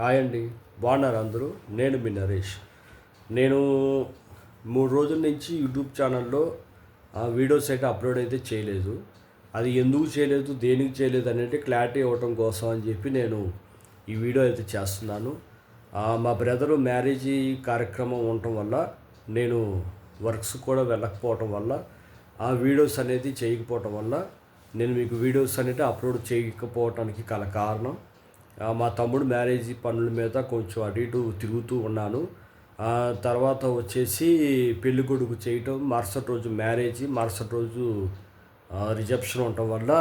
Hi అండి. బాగున్నారు అందరూ? నేను మీ నరేష్. నేను మూడు రోజుల నుంచి యూట్యూబ్ ఛానల్లో ఆ వీడియోస్ అయితే అప్లోడ్ అయితే చేయలేదు. అది ఎందుకు చేయలేదు దేనికి చేయలేదు అనేది క్లారిటీ ఇవ్వటం కోసం అని చెప్పి నేను ఈ వీడియో అయితే చేస్తున్నాను. మా బ్రదరు మ్యారేజీ కార్యక్రమం ఉండటం వల్ల నేను వర్క్స్ కూడా వెళ్ళకపోవటం వల్ల ఆ వీడియోస్ అనేది చేయకపోవటం వల్ల నేను మీకు వీడియోస్ అనేది అప్లోడ్ చేయకపోవటానికి గల కారణం మా తమ్ముడు మ్యారేజ్ పనుల మీద కొంచెం అటు ఇటు తిరుగుతూ ఉన్నాను. తర్వాత వచ్చేసి పెళ్ళి కొడుకు చేయటం మరుసటి రోజు మ్యారేజ్ మరుసటి రోజు రిజెప్షన్ ఉండటం వల్ల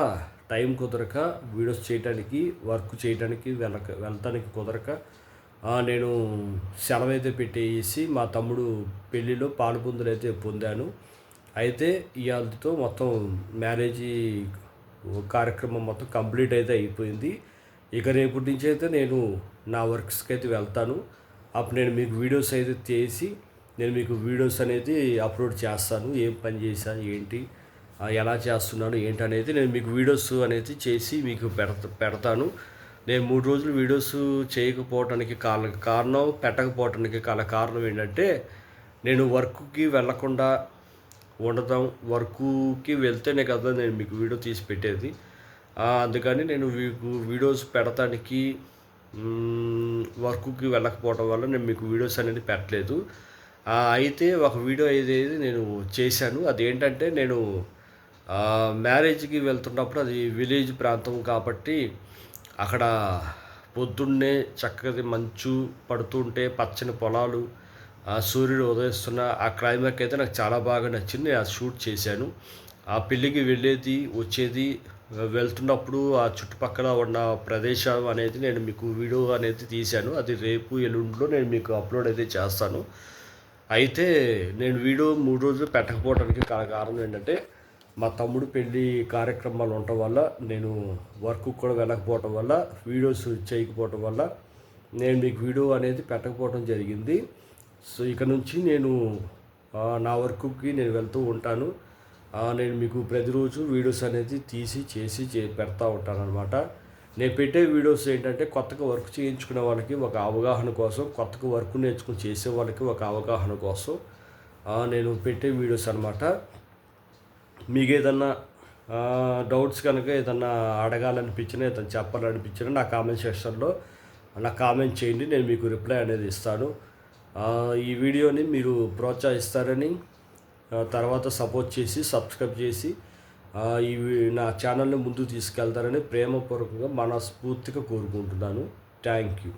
టైం కుదరక వీడియోస్ చేయడానికి వర్క్ చేయడానికి వెళ్ళక వెళ్తానికి కుదరక నేను సెలవు అయితే పెట్టేసి మా తమ్ముడు పెళ్ళిలో పాలుపొందులు అయితే పొందాను. అయితే ఇవాళతో మొత్తం మ్యారేజీ కార్యక్రమం మొత్తం కంప్లీట్ అయితే అయిపోయింది. ఇక రేపటి నుంచి అయితే నేను నా వర్క్స్కి అయితే వెళ్తాను. అప్పుడు నేను మీకు వీడియోస్ అయితే చేసి నేను మీకు వీడియోస్ అనేది అప్లోడ్ చేస్తాను. ఏం పని చేశాను ఏంటి ఎలా చేస్తున్నాను ఏంటి అనేది నేను మీకు వీడియోస్ అనేది చేసి మీకు పెడత పెడతాను. నేను మూడు రోజులు వీడియోస్ చేయకపోవటానికి కాల కారణం పెట్టకపోవడానికి కాల కారణం ఏంటంటే నేను వర్క్కి వెళ్ళకుండా ఉండటం వర్క్కి వెళ్తేనే కదా నేను మీకు వీడియో తీసి పెట్టేది. అందుకని నేను మీకు వీడియోస్ పెడటానికి వర్క్కి వెళ్ళకపోవడం వల్ల నేను మీకు వీడియోస్ అనేది పెట్టలేదు. అయితే ఒక వీడియో అనేది నేను చేశాను అదేంటంటే నేను మ్యారేజ్కి వెళ్తున్నప్పుడు అది విలేజ్ ప్రాంతం కాబట్టి అక్కడ పొద్దున్నే చక్కటి మంచు పడుతుంటే పచ్చని పొలాలు సూర్యుడు ఉదయిస్తున్న ఆ క్లైమాక్ అయితే నాకు చాలా బాగా నచ్చింది. ఆ షూట్ చేశాను. ఆ పెళ్ళికి వెళ్ళేది వచ్చేది వెళ్తున్నప్పుడు ఆ చుట్టుపక్కల ఉన్న ప్రదేశం అనేది నేను మీకు వీడియో అనేది తీశాను. అది రేపు ఎల్లుండిలో నేను మీకు అప్లోడ్ అయితే చేస్తాను. అయితే నేను వీడియో మూడు రోజులు పెట్టకపోవడానికి కారణం ఏంటంటే మా తమ్ముడు పెళ్ళి కార్యక్రమాలు ఉండటం వల్ల నేను వర్క్ కూడా వెళ్ళకపోవటం వల్ల వీడియోస్ చేయకపోవటం వల్ల నేను మీకు వీడియో అనేది పెట్టకపోవడం జరిగింది. సో ఇక నుంచి నేను నా వర్క్కి నేను వెళ్తూ ఉంటాను. నేను మీకు ప్రతిరోజు వీడియోస్ అనేది తీసి చేసి చే పెడతా ఉంటానన్నమాట. నేను పెట్టే వీడియోస్ ఏంటంటే కొత్తగా వర్క్ చేయించుకునే వాళ్ళకి ఒక అవగాహన కోసం కొత్తగా వర్క్ నేర్చుకుని చేసే వాళ్ళకి ఒక అవగాహన కోసం నేను పెట్టే వీడియోస్ అనమాట మీకు ఏదన్నా డౌట్స్ కనుక ఏదన్నా అడగాలనిపించినా ఏదైనా చెప్పాలనిపించినా నా కామెంట్ సెక్షన్లో నా కామెంట్ చేయండి నేను మీకు రిప్లై అనేది ఇస్తాను. ఈ వీడియోని మీరు ప్రోత్సహిస్తారని తర్వాత సపోర్ట్ చేసి సబ్స్క్రైబ్ చేసి ఇవి నా ఛానల్ని ముందుకు తీసుకెళ్తారని ప్రేమపూర్వకంగా మనస్ఫూర్తిగా కోరుకుంటున్నాను. Thank you.